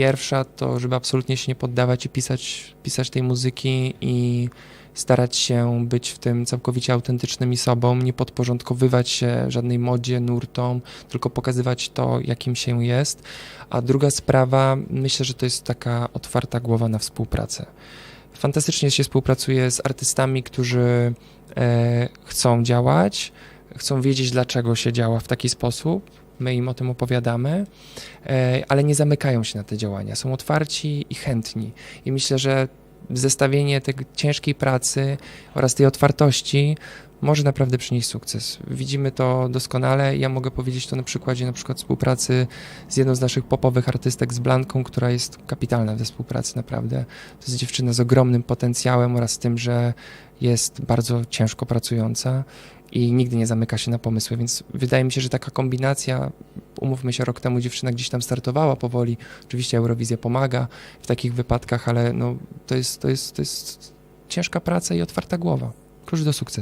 Pierwsza to, żeby absolutnie się nie poddawać i pisać, pisać tej muzyki i starać się być w tym całkowicie autentycznymi sobą, nie podporządkowywać się żadnej modzie, nurtom, tylko pokazywać to, jakim się jest. A druga sprawa, myślę, że to jest taka otwarta głowa na współpracę. Fantastycznie się współpracuje z artystami, którzy e, chcą działać, chcą wiedzieć, dlaczego się działa w taki sposób. My im o tym opowiadamy, e, ale nie zamykają się na te działania. Są otwarci i chętni. I myślę, że zestawienie tej ciężkiej pracy oraz tej otwartości może naprawdę przynieść sukces. Widzimy to doskonale. Ja mogę powiedzieć to na przykładzie na przykład współpracy z jedną z naszych popowych artystek, z Blanką, która jest kapitalna we współpracy naprawdę. To jest dziewczyna z ogromnym potencjałem oraz tym, że jest bardzo ciężko pracująca i nigdy nie zamyka się na pomysły, więc wydaje mi się, że taka kombinacja, umówmy się, rok temu dziewczyna gdzieś tam startowała powoli, oczywiście Eurowizja pomaga w takich wypadkach, ale no, to, jest, to, jest, to jest ciężka praca i otwarta głowa. Klucz do sukcesu.